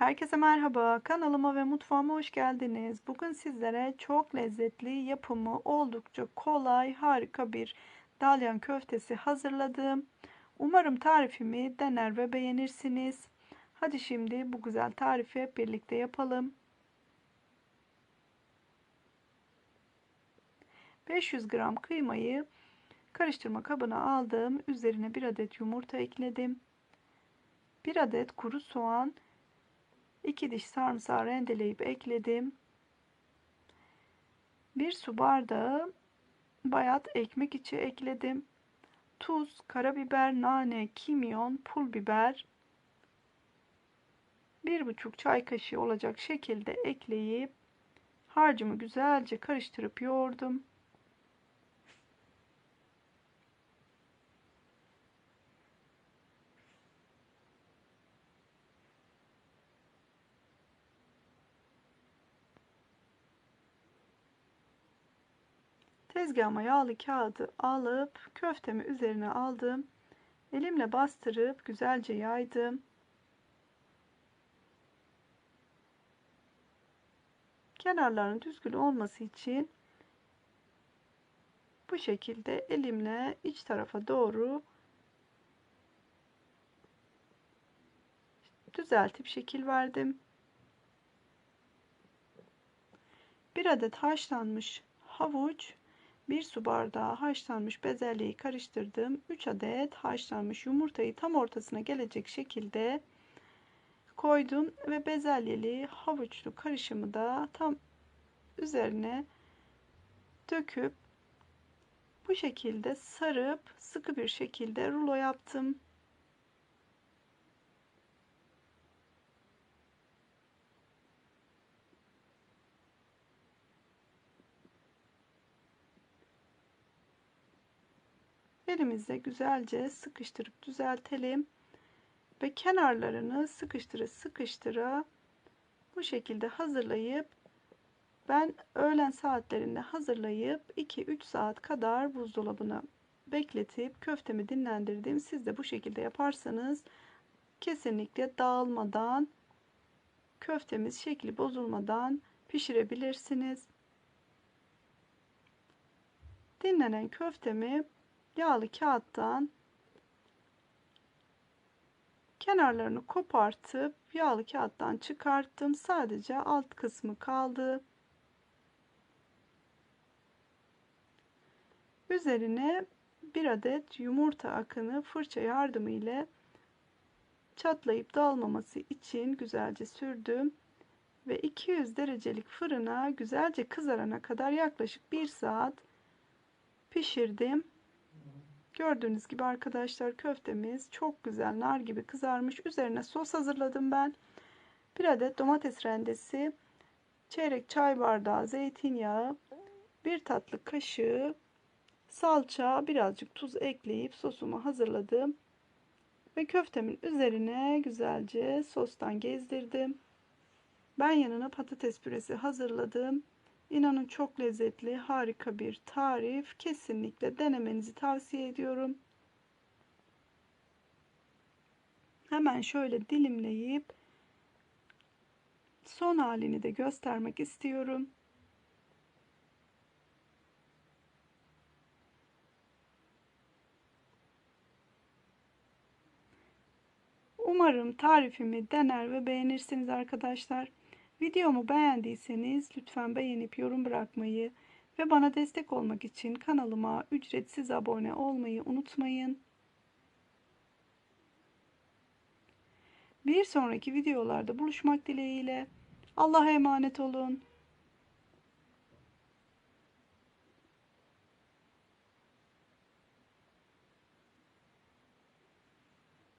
Herkese merhaba. Kanalıma ve mutfağıma hoş geldiniz. Bugün sizlere çok lezzetli, yapımı oldukça kolay, harika bir dalyan köftesi hazırladım. Umarım tarifimi dener ve beğenirsiniz. Hadi şimdi bu güzel tarifi hep birlikte yapalım. 500 gram kıymayı karıştırma kabına aldım. Üzerine bir adet yumurta ekledim. Bir adet kuru soğan 2 diş sarımsağı rendeleyip ekledim. 1 su bardağı bayat ekmek içi ekledim. Tuz, karabiber, nane, kimyon, pul biber 1,5 çay kaşığı olacak şekilde ekleyip harcımı güzelce karıştırıp yoğurdum. Tezgahıma yağlı kağıdı alıp köftemi üzerine aldım. Elimle bastırıp güzelce yaydım. Kenarların düzgün olması için bu şekilde elimle iç tarafa doğru düzeltip şekil verdim. Bir adet haşlanmış havuç 1 su bardağı haşlanmış bezelyeyi karıştırdım. 3 adet haşlanmış yumurtayı tam ortasına gelecek şekilde koydum ve bezelyeli havuçlu karışımı da tam üzerine döküp bu şekilde sarıp sıkı bir şekilde rulo yaptım. Elimizle güzelce sıkıştırıp düzeltelim. Ve kenarlarını sıkıştıra sıkıştıra bu şekilde hazırlayıp ben öğlen saatlerinde hazırlayıp 2-3 saat kadar buzdolabına bekletip köftemi dinlendirdim. Siz de bu şekilde yaparsanız kesinlikle dağılmadan köftemiz şekli bozulmadan pişirebilirsiniz. Dinlenen köftemi yağlı kağıttan kenarlarını kopartıp yağlı kağıttan çıkarttım. Sadece alt kısmı kaldı. Üzerine bir adet yumurta akını fırça yardımı ile çatlayıp dağılmaması için güzelce sürdüm ve 200 derecelik fırına güzelce kızarana kadar yaklaşık 1 saat pişirdim. Gördüğünüz gibi arkadaşlar köftemiz çok güzel nar gibi kızarmış. Üzerine sos hazırladım ben. Bir adet domates rendesi, çeyrek çay bardağı zeytinyağı, bir tatlı kaşığı salça, birazcık tuz ekleyip sosumu hazırladım. Ve köftemin üzerine güzelce sostan gezdirdim. Ben yanına patates püresi hazırladım. İnanın çok lezzetli, harika bir tarif. Kesinlikle denemenizi tavsiye ediyorum. Hemen şöyle dilimleyip son halini de göstermek istiyorum. Umarım tarifimi dener ve beğenirsiniz arkadaşlar. Videomu beğendiyseniz lütfen beğenip yorum bırakmayı ve bana destek olmak için kanalıma ücretsiz abone olmayı unutmayın. Bir sonraki videolarda buluşmak dileğiyle. Allah'a emanet olun.